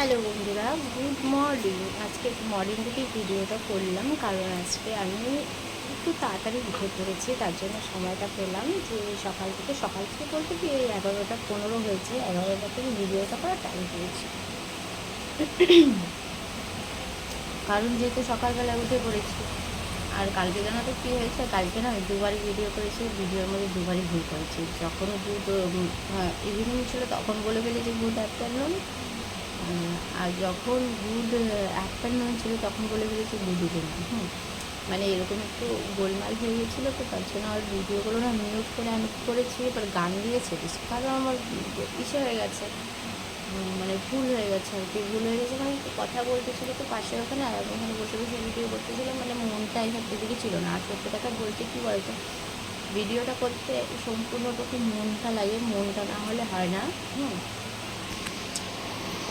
Hello বন্ধুরা, good morning. আজকে morning থেকেই ভিডিওটা করলাম, কারণ আজকে আমি একটু তাড়াতাড়ি উঠে পড়েছি, তার জন্য সময়টা পেলাম যে সকাল থেকে সকাল থেকে বলতে কি এই এগারোটা পনেরো হয়েছে, এগারোটা থেকে ভিডিওটা করার টাইম পেয়েছি। কারণ যেহেতু সকালবেলা উঠে পড়েছি, আর কালকে জানো তো কী হয়েছে? কালকে না আমি দুবারই ভিডিও করেছি ভিডিওর মধ্যে দুবারই ভুল করেছি। যখন গুড ইভিনিং ছিল তখন বলে ফেলেছি গুড আফটারনুন আর যখন গুড আফটারনুন ছিল তখন বলে ফেলেছি গুড ইভিনিং হুম। মানে এরকম একটু গোলমাল হয়ে গেছিল তো তার জন্য আর ভিডিওগুলো না মিউট করে আমি করেছি, এবার গান দিয়ে ছেড়েছি কারণ আমার ইসে হয়ে গেছে। মানে ভুল হয়ে গেছে আর কি। ভুল হয়ে গেছে মানে কথা বলতেছিল তো পাশে ওখানে আর আমি ওখানে বসে বসে ভিডিও করতেছিলাম মানে মনটা এইসব দিকে ছিল না। আর সত্যি কথা বলতে কী বলতো? ভিডিওটা করতে সম্পূর্ণটুকু মনটা লাগে। মনটা না হলে হয় না। হুম।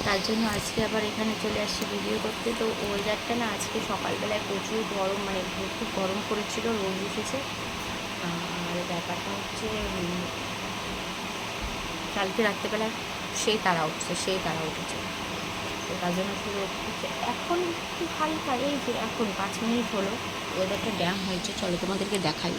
তার জন্য আজকে আবার এখানে চলে আসছি ভিডিও করতে। তো ওয়েদারটা না আজকে সকালবেলায় প্রচুর গরম মানে খুব গরম করেছিল রোদ উঠেছে। আর ব্যাপারটা হচ্ছে কালকে রাত্রেবেলা সেই তারা উঠছে সেই তারা উঠেছে। তো তার জন্য রোদ উঠছে। এখন একটু হালকা, এই যে এখন পাঁচ মিনিট হলো ওয়েদারটা ড্যাম হয়েছে। চলো তোমাদেরকে দেখাই।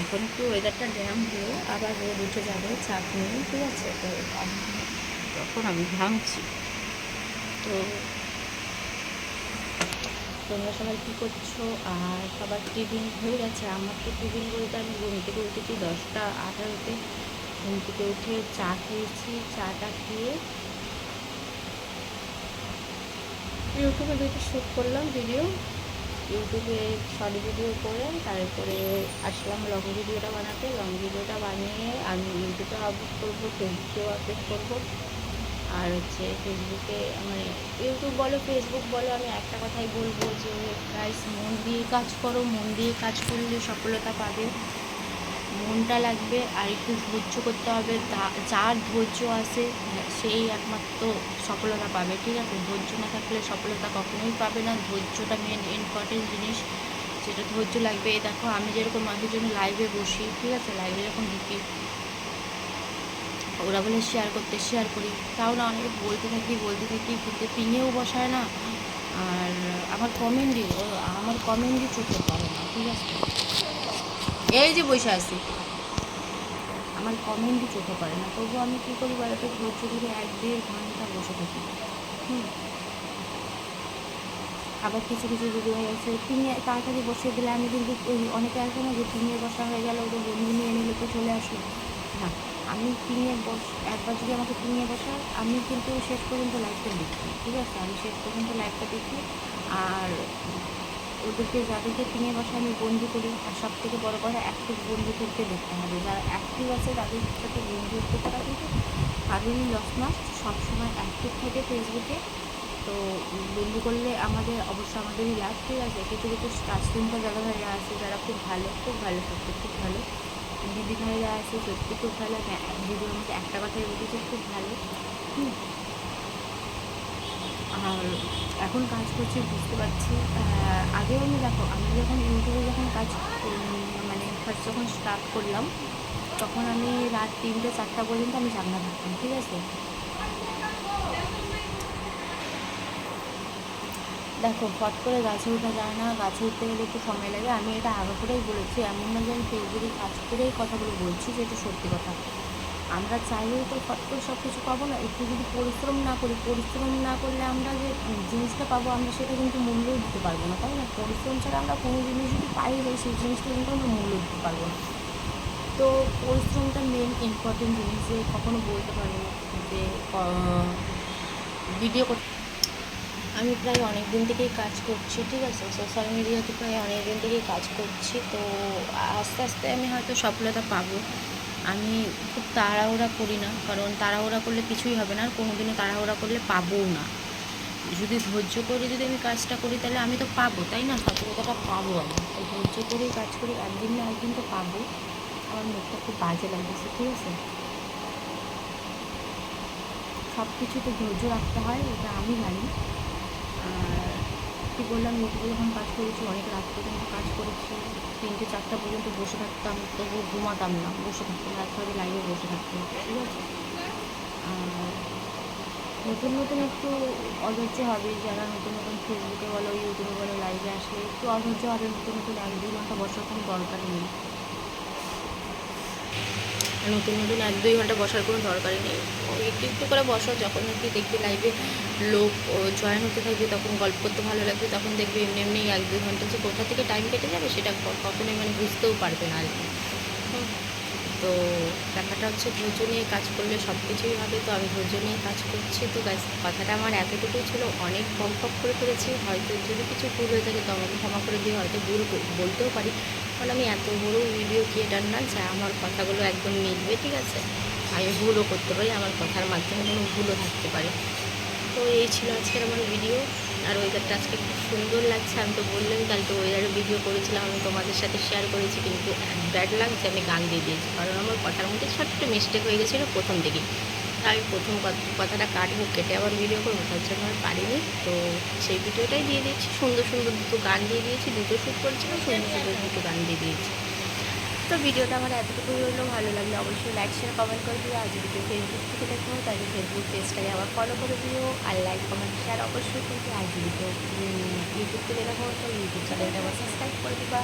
এখন একটু ওয়েদারটা ড্যাম হয়ে আবার রোদ উঠে যাবে, চাপ নেই, ঠিক আছে? তো তখন আমি ভাঙছি, তো তোমরা সবাই কী করছ? আর সবার টিফিন হয়ে গেছে। আমার তো টিফিন বলতে আমি ঘুম থেকে উঠেছি দশটা আঠারোতে। ঘুম থেকে উঠে চা খেয়েছি, চাটা খেয়ে ইউটিউবে দুটো শ্যুট করলাম ভিডিও ইউটিউবে শর্ট ভিডিও করে তারপরে আসলাম লং ভিডিওটা বানাতে। লং ভিডিওটা বানিয়ে আমি ইউটিউবে আপলোড করব ফেসবুকেও আপলোড করব। আর হচ্ছে ফেসবুকে মানে ইউটিউব বলো ফেসবুক বলো, আমি একটা কথাই বলব যে গাইস মন দিয়ে কাজ করো, মন দিয়ে কাজ করলে সফলতা পাবে। মনটা লাগবে আর একটু ধৈর্য করতে হবে। যার ধৈর্য আছে সেই একমাত্র সফলতা পাবে, ঠিক আছে? ধৈর্য না থাকলে সফলতা কখনোই পাবে না। ধৈর্যটা মেন ইম্পর্টেন্ট জিনিস। যেটা ধৈর্য লাগবে। এই দেখো, আমি যেরকম মানুষের জন্য লাইভে বসি, ঠিক আছে? লাইভে যখন ঢুকি, ওরা বলে শেয়ার করতে শেয়ার করি। তাও না, অনেকে বলতে থাকি বলতে থাকি, কিন্তু পিঙেও বসায় না। আর আমার কমেন্টই আমার কমেন্টই চোখে পড়ে না, ঠিক আছে? এই যে বসে আছি। আমার কমেন্টই চোখে পড়ে না। তবু আমি কী করি বলতো ধৈর্য ধরে এক দেড় ঘণ্টা বসে থাকি। হুম। আবার কিছু কিছু ভিডিও হয়ে গেছে তিনি তাড়াতাড়ি বসিয়ে দিলে আমি কিন্তু ওই অনেকে আছে না যে পিঙে বসা হয়ে গেল ওদের বন্ধু নিয়ে নিলে তো চলে আসলো। না, আমি পিঙে বস, একবার যদি আমাকে পিঙে বসা আমি কিন্তু শেষ পর্যন্ত লাইভটা দেখি। ঠিক আছে? আমি শেষ পর্যন্ত লাইভটা দেখি। আর ওদেরকে যাদেরকে পিঙে বসে আমি বন্দি করি, আর সব থেকে বড়ো কথা অ্যাক্টিভ বন্ধুদেরকে দেখতে হবে। যারা অ্যাক্টিভ আছে, তাদের সাথে বন্ধুত্ব করা কিন্তু লস না সবসময় অ্যাক্টিভ থাকে ফেসবুকে তো বন্ধু করলে আমাদের, অবশ্য আমাদেরই লাভ ঠিক আছে। কিছু কিছু স্টাফিনটা দাদা ভাইরা আছে, যারা খুব ভালো খুব ভালো সত্যি, খুব ভালো। দিদি ভাইরা আছে, সত্যি খুব ভালো। হ্যাঁ দিদির মধ্যে একটা কথাই বলেছে, খুব ভালো। হুম। আর এখন কাজ করছি, বুঝতে পারছি। আগে আমি দেখো, আমি যখন ইউটিউবে যখন কাজ মানে ফার্স্ট যখন স্টার্ট করলাম, তখন আমি রাত তিনটে, চারটা পর্যন্ত আমি জাগনা থাকতাম, ঠিক আছে? দেখো, ফট করে গাছে ওঠা যায় না, গাছে উঠতে গেলে একটু সময় লাগে। আমি এটা আগে করেই বলেছি, এমন না যে আমি ফেসবুকে কাজ করেই কথাগুলো বলছি যেটা সত্যি কথা। আমরা চাইলেও তো ফট করে সব কিছু পাবো না। একটু যদি পরিশ্রম না করি, পরিশ্রম না করলে আমরা যে জিনিসটা পাবো, আমরা সেটা কিন্তু মূল্যই দিতে পারব না, তাই না? পরিশ্রম ছাড়া আমরা কোনো জিনিস যদি পাই যাই সেই জিনিসটা কিন্তু আমরা মূল্য দিতে পারব না। তো পরিশ্রমটা মেন ইম্পর্টেন্ট জিনিস যে কখনো বলতে পারব না যে ভিডিও করতে আমি প্রায় অনেক দিন থেকেই কাজ করছি, ঠিক আছে? সোশ্যাল মিডিয়াতে প্রায় অনেক দিন থেকেই কাজ করছি, তো আস্তে আস্তে আমি হয়তো সফলতা পাবো। আমি খুব তাড়াহুড়া করি না, কারণ তাড়াহুড়া করলে কিছুই হবে না আর কোনো দিনও তাড়াহুড়া করলে পাবোও না। যদি ধৈর্য করে যদি আমি কাজটা করি তাহলে আমি তো পাবো, তাই না? সফলতাটা পাবো আমি। তো ধৈর্য করেই কাজ করি, একদিন না একদিন তো পাবো। আমার মুখটা খুব বাজে লাগতেছে, ঠিক আছে? সব কিছুতে ধৈর্য রাখতে হয়, এটা আমি জানি। আর কি বললাম ইউটিউবে যখন কাজ করেছি, অনেক রাত পর্যন্ত কাজ করেছি, তিনটে চারটা পর্যন্ত বসে থাকতাম, তবুও ঘুমাতাম না, বসে থাকতাম একভাবে লাইভে বসে থাকতাম। ঠিক আছে? আর নতুন নতুন একটু অধৈর্য হবে, যারা নতুন নতুন ফেসবুকে বলো ইউটিউবে বলো লাইভে আসলে একটু অধৈর্য হবে, নতুন নতুন এক দুই ঘণ্টা বসার কোনো দরকার নেই। নতুন নতুন এক দুই ঘণ্টা বসার কোনো দরকারই নেই। একটু একটু করে বসো যখন নাকি দেখবে লাইভে লোক জয়েন হতে থাকবে, তখন গল্প করতে ভালো লাগবে, তখন দেখবে এমনি এমনি এক দুই ঘণ্টা যে কোথা থেকে টাইম কেটে যাবে, সেটা কখনোই মানে বুঝতেও পারবে না আর কি। তো ব্যাপারটা হচ্ছে ধৈর্য নিয়ে কাজ করলে সব কিছুই হবে, তো আমি ধৈর্য নিয়ে কাজ করছি। তো গাছ কথাটা আমার এতটুকুই ছিল, অনেক কম কম করে ফেলেছি। হয়তো যদি কিছু ভুল হয়ে থাকে তো আমাকে ক্ষমা করে দিয়ে হয়তো ভুল বলতেও পারি। কারণ আমি এত বড় ভিডিও ক্রিয়েটার না যে আমার কথাগুলো একদম মিলবে, ঠিক আছে? আমি ভুলও করতে পারি, আমার কথার মাধ্যমে কোনো ভুলও থাকতে পারে। তো এই ছিল আজকের আমার ভিডিও আর ওয়েদারটা আজকে খুব সুন্দর লাগছে। আমি তো বললাম কালকে ওয়েদারে ভিডিও করেছিলাম, আমি তোমাদের সাথে শেয়ার করেছি, কিন্তু ব্যাড লাগছে, আমি গান দিয়ে দিয়েছি। কারণ আমার কথার মধ্যে ছোট্ট মিস্টেক হয়ে গেছিল প্রথম আমি প্রথম কথা- কথাটা কাটবো, কেটে আবার ভিডিও করব, তার জন্য আর পারিনি। তো সেই ভিডিওটাই দিয়ে দিয়েছি। সুন্দর সুন্দর দুটো গান দিয়ে দিয়েছি, দুটো শ্যুট করেছিলাম, সুন্দর সুন্দর দুটো গান দিয়ে দিয়েছি। তো ভিডিওটা আমার এতটুকুই হলো, ভালো লাগলে অবশ্যই লাইক শেয়ার কমেন্ট করে দিও। আর যদি কেউ ফেসবুক থেকে দেখো তাহলে ফেসবুক পেজটাকে আবার ফলো করে দিও। আর লাইক কমেন্ট শেয়ার অবশ্যই করবে আর যদি কেউ ইউটিউব থেকে দেখো, তো ইউটিউব চ্যানেলটা আবার সাবস্ক্রাইব করে দিবা।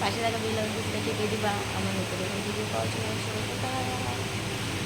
পাশে থাকা বেল আইকনটা টিপে দিবা। আমার নতুন ভিডিও পাওয়ার জন্য bye.